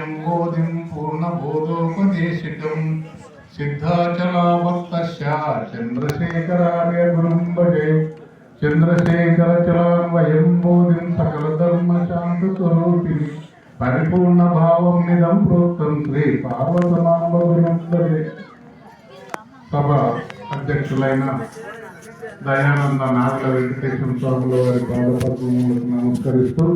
వయం బోధిం పూర్ణబోధోపదేశికం సిద్ధాచలావర్తస్య చంద్రశేఖరార్య గురుం భజే. చంద్రశేఖర బోధిం సకల ధర్మ శాంత స్వరూపిణి పరిపూర్ణ భావం నిదం ప్రోక్తం శ్రీ పార్వతమాంబ భజే. సభ అధ్యక్షులైన దయానంద నాగల వెంకటేశ్వర స్వాముల వారి పాదపద్మములకు నమస్కరిస్తూ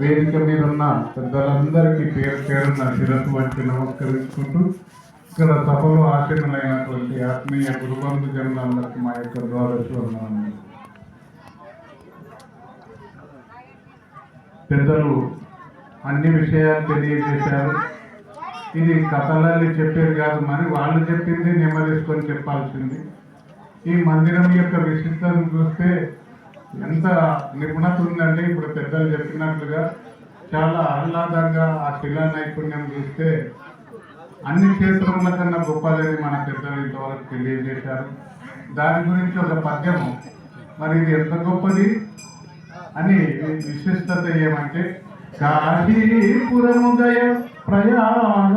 వేదిక మీద ఉన్న పెద్దలందరికీ పేరు పేరున్న శిరస్సు వంటి నమస్కరించుకుంటూ ఇక్కడ సభలో ఆశీనులైనటువంటి ఆత్మీయ గురుబంధు జనులందరికీ మా యొక్క ద్వాదశ ఉన్నాము పెద్దలు అన్ని విషయాలు తెలియజేశారు. ఇది కథలని చెప్పేది కాదు మరి వాళ్ళు చెప్పింది నెమ్మదిసుకొని చెప్పాల్సింది. ఈ మందిరం యొక్క విశిష్టతను చూస్తే ఎంత నిపుణత ఉందంటే ఇప్పుడు పెద్దలు చెప్పినట్లుగా చాలా ఆహ్లాదంగా ఆ శిలా నైపుణ్యం చూస్తే అన్ని క్షేత్రముల కన్నా గొప్పదని మన పెద్దలు ఇంతవరకు తెలియజేశారు. దాని గురించి ఒక పద్యము. మరి ఇది ఎంత గొప్పది? అని విశిష్టత ఏమంటే కాశీపురముదయ ప్రయాణ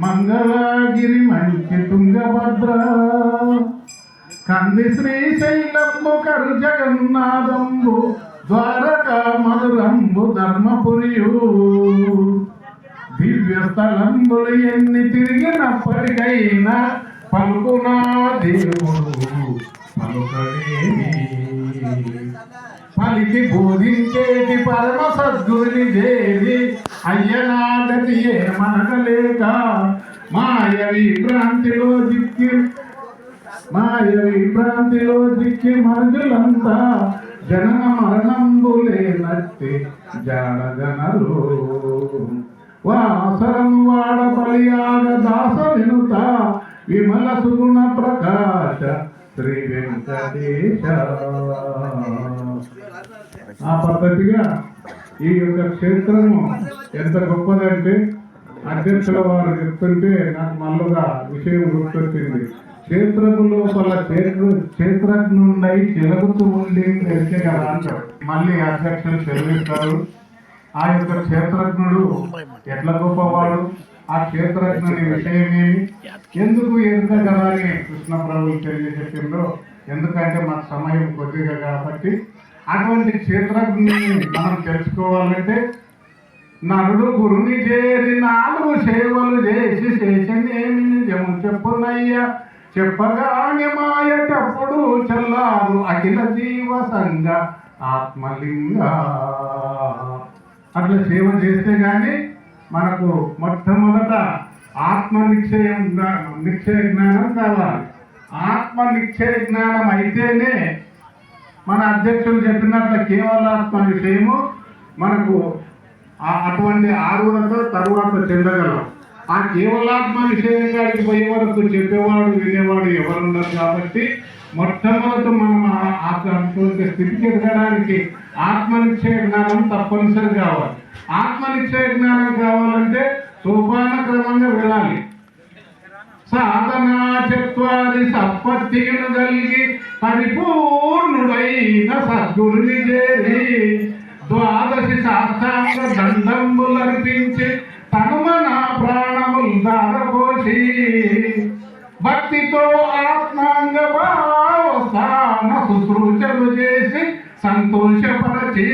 మంగళగిరి మంచి తుంగభద్ర కంది శ్రీశైలంబు కరు జగన్నాథంబు ద్వారక మధురంబు ధర్మపురియు. దివ్య స్థలంబులు ఎన్ని తిరిగినప్పటికైనా పలుకునా దేవుడు పలుకడేమి పలికి బోధించేటి పరమ సద్గురుని చేరి అయ్యనాగతి ఏమనగలేక మాయవి భ్రాంతిలో దిక్కి మాయ విభ్రాంతిలో దిక్కి మనుషులంతా జనన మరణంబులే నట్టి జాడగనరు వాసరం వాడ బలియాగ దాస వినుత విమల సుగుణ ప్రకాశ శ్రీ వెంకటేశ. ఆ పద్ధతిగా ఈ యొక్క క్షేత్రము ఎంత గొప్పదంటే అధ్యక్షుల వారు చెప్తుంటే నాకు మళ్ళుగా విషయం గుర్తొచ్చింది. క్షేత్రము లోపల క్షేత్ర క్షేత్రజ్ఞుండై చెలుగుతూ ఉండి తెలిసే కదా అంటారు మళ్ళీ అధ్యక్షులు చెల్లిస్తారు ఆ యొక్క క్షేత్రజ్ఞుడు ఎట్లా గొప్పవాడు? ఆ క్షేత్రజ్ఞుని విషయమేమి ఎందుకు ఎంత కదా అని కృష్ణ ప్రభువు తెలియజెప్పిందో ఎందుకంటే మన సమయం కొద్దిగా కాబట్టి అటువంటి క్షేత్రజ్ఞుని మనం తెలుసుకోవాలంటే నరుడు గురుని చేరి నాలుగు సేవలు చేసి చేసిందేమి నిజము చెప్పునయ్యా చెప్పగానే మాయటప్పుడు చల్లారు అఖిల జీవ సంఘ ఆత్మలింగ. అట్లా సేవ చేస్తే కానీ మనకు మొట్టమొదట ఆత్మ నిశ్చయం నిశ్చయ జ్ఞానం కావాలి. ఆత్మ నిశ్చయ జ్ఞానం అయితేనే మన అధ్యక్షులు చెప్పినట్లు కేవలాత్మ విషయము మనకు ఆ- అటువంటి ఆరువులతో తరువాత చెందగలం. ఆ కేవలాత్మ విషయం పోయే వరకు చెప్పేవాడు వినేవాడు ఎవరు కాబట్టి మొట్టమొదటి మనం అటువంటి స్థితికి ఎదగడానికి ఆత్మనిశ్చయ జ్ఞానం తప్పనిసరి కావాలి. ఆత్మనిశ్చయ జ్ఞానం కావాలంటే సోపాన క్రమంగా వెళ్ళాలి. సాధనాచత్వాది చత్వారి కలిగి పరిపూర్ణుడైన సద్గురుని చేరి ద్వాదశి శాస్త్రాంగ దండంబులర్పించి భక్తితో ఆత్మాంగ భావస్థాన శుశ్రూషలు చేసి సంతోషపరచి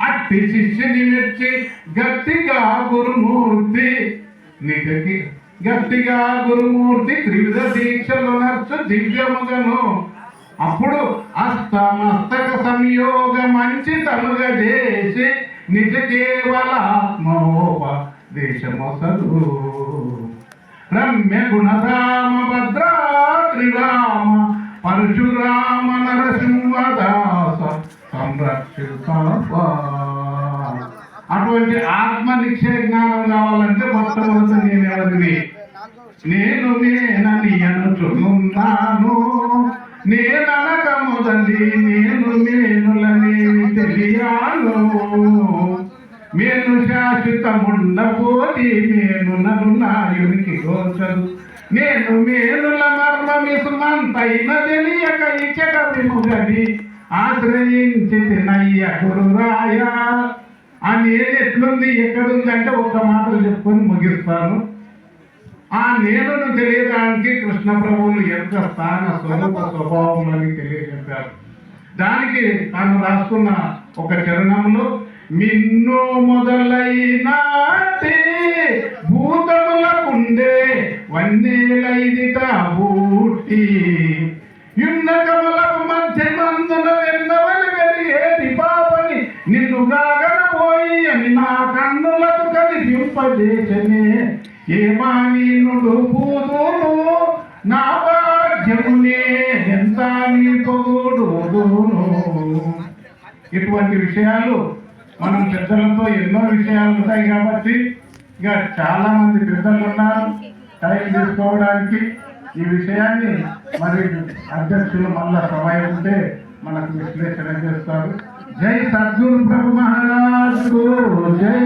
అట్టి శిష్యుని మెచ్చి గట్టిగా గురుమూర్తి నిజకి గట్టిగా గురుమూర్తి త్రివిధ దీక్షలు నర్చు దివ్యముగను. అప్పుడు అస్తమస్తక సంయోగ మంచి తనుగా చేసి నిజ కేవల ఆత్మోపదేశమొసలు రమ్య గుణదా పరశురామ నరసింహదాస సంరక్షిత అటువంటి ఆత్మ నిక్షయ జ్ఞానం కావాలంటే మొట్టమొదట నేను ఎవరిని? నేను నేనని అనుచున్నాను నేననక మొదలి నేను నేనులని తెలియాను మేను శాశ్వతమున్న పోటీ నేను నన్ను నాయునికి గోచరు నేను మేనుల మర్మమిసుమంతైన తెలియక ఇచ్చట విముగని ఆశ్రయించి తినయ్య గురురాయ. ఆ నేను ఎట్లుంది ఎక్కడుంది అంటే ఒక్క మాటలు చెప్పుకొని ముగిస్తాను. ఆ నేనును తెలియడానికి కృష్ణ ప్రభువులు ఎంత స్థాన స్వరూప స్వభావములని తెలియజెప్పారు. దానికి తాను రాసుకున్న ఒక చరణంలో మిన్ను మొదలైనాటి భూతములకుండే వన్నేలైదిట బూటి యున్న కమలకు మధ్య మందున వెన్నవని వెలిగేటి పాపని నిన్ను గాగనపోయి అని నా కన్నులకు కనిపింపజేసనే. ఏమానీనుడు పూదును నా భాగ్యమునే ఎంత నీ ఇటువంటి విషయాలు మనం పెద్దలతో ఎన్నో విషయాలు ఉంటాయి కాబట్టి ఇక చాలా మంది పెద్దలు ఉన్నారు టైం తీసుకోవడానికి ఈ విషయాన్ని మరి అధ్యక్షులు మళ్ళా సమయం ఉంటే మనకు విశ్లేషణ చేస్తారు. జై సద్గురు ప్రభు మహారాజు జై